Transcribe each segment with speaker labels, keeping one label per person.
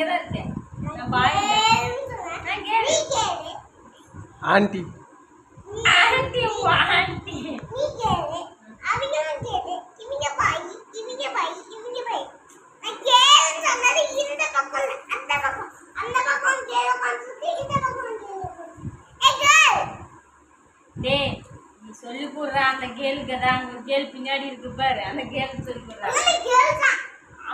Speaker 1: இங்கே தான் aunty. Aunty aunty. சொல்லி போடுற அந்த கேளுக்கு அதான் அந்த கேள் பின்னாடி இருக்கு பாரு அந்த
Speaker 2: கேள்
Speaker 1: சொல்லி போடுறாங்க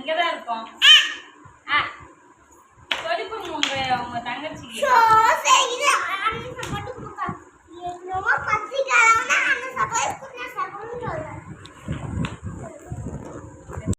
Speaker 1: இங்கே தான் இருக்கோம். ஆ சொல்லிக்கோங்க உங்கள்
Speaker 2: உங்கள்